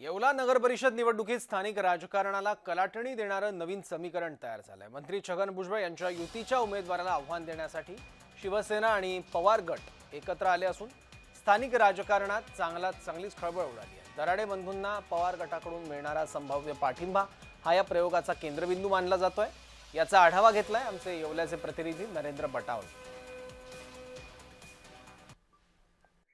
येवला नगर परिषद निवडणुकीत स्थानिक राजकारणाला कलाटणी देणारं नवीन समीकरण तयार झालंय. मंत्री छगन भुजबळ यांच्या युतीच्या उमेदवाराला आव्हान देण्यासाठी शिवसेना आणि पवार गट एकत्र आले असून स्थानिक राजकारणात चांगला चांगलीच खळबळ उडाली आहे. दराडे बंधूंना पवार गटाकडून मिळणारा संभाव्य पाठिंबा हा या प्रयोगाचा केंद्रबिंदू मानला जातोय. याचा आढावा घेतलाय आमचे येवल्याचे प्रतिनिधी नरेंद्र बटावल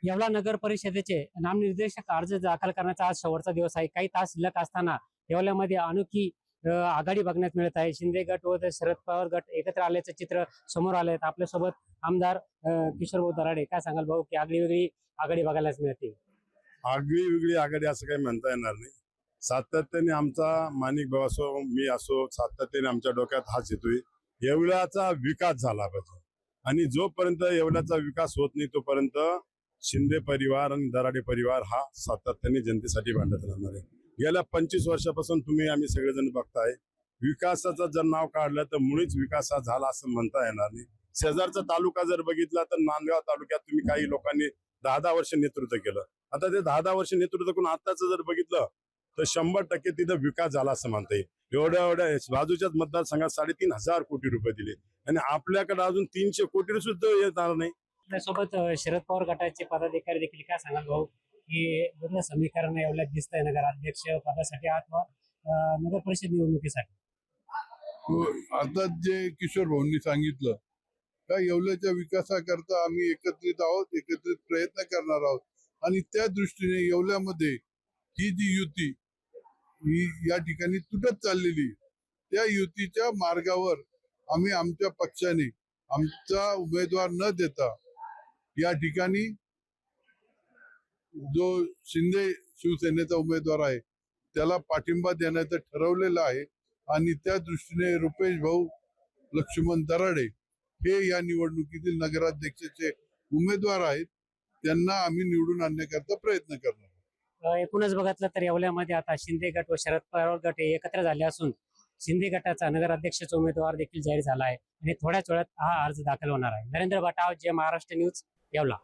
येवला नगर परिषदेचे नामनिर्देशक अर्ज दाखल करण्याचा आज शेवटचा दिवस आहे. काही तास शिल्लक असताना येवल्यामध्ये अनोखी आघाडी बघण्यात मिळत आहे. शिंदे गट व शरद पवार गट एकत्र आल्याचं चित्र समोर आले आहेत आपल्यासोबत आमदार अ, किशोर भाऊ दराडे काय सांगाल भाऊ? की आगळी वेगळी आघाडी बघायलाच मिळते. आगळी वेगळी आघाडी असं काही म्हणता येणार नाही. सातत्याने आमचा माणिक भाऊ असो मी असो सातत्याने आमच्या डोक्यात हाच येतोय. एवढ्याचा विकास झाला पाहिजे. आणि जोपर्यंत एवढ्याचा विकास होत नाही तोपर्यंत शिंदे परिवार आणि दराडे परिवार हा सातत्याने जनतेसाठी भांडत राहणार आहे. गेल्या पंचवीस वर्षापासून तुम्ही आम्ही सगळेजण बघताय. विकासाचं जर नाव काढलं तर मुळीच विकास हा झाला असं म्हणता येणार नाही. शेजारचा तालुका जर बघितला तर नांदगाव तालुक्यात तुम्ही काही लोकांनी दहा दहा वर्ष नेतृत्व केलं. आता ते दहा दहा वर्ष नेतृत्व करून आताच जर बघितलं तर शंभर टक्के तिथं विकास झाला असं म्हणता येईल. एवढ्या एवढ्या बाजूच्याच मतदारसंघात साडेतीन हजार कोटी रुपये दिले. आणि आपल्याकडे अजून तीनशे कोटी सुद्धा येणार नाही. आपल्यासोबत शरद पवार गटाचे पदाधिकारी देखील काय सांगाल भाऊ? की पूर्ण समीकरण एवढ्या दिसत आहे नगराध्यक्ष पदासाठी अथवा नगर परिषद निवडणुकीसाठी? हो, आता जे किशोर भाऊंनी सांगितलं का येवल्याच्या विकासाकरता आम्ही एकत्रित आहोत एकत्रित प्रयत्न करणार आहोत. आणि त्या दृष्टीने येवल्यामध्ये ही जी युती ही या ठिकाणी तुटत चाललेली त्या युतीच्या मार्गावर आम्ही आमच्या पक्षाने आमचा उमेदवार न देता या ठिकाणी जो शिंदे शिवसेनेचा उमेदवार आहे त्याला पाठिंबा देण्याचं ठरवलेलं आहे आणि त्या दृष्टीने रुपेश भाऊ लक्ष्मण दराडे हे या निवडणुकीतील नगराध्यक्षाचे उमेदवार आहेत. त्यांना आम्ही निवडून आणण्याकरता प्रयत्न करणार एकूणच बघितलं तर येवल्यामध्ये आता शिंदे गट व शरद पवार गट हे एकत्र झाले असून शिंदे गटाचा नगराध्यक्षाचा उमेदवार देखील जाहीर झाला आहे आणि थोड्याच वेळात हा अर्ज दाखल होणार आहे. नरेंद्र भटाव जे महाराष्ट्र न्यूज. येवला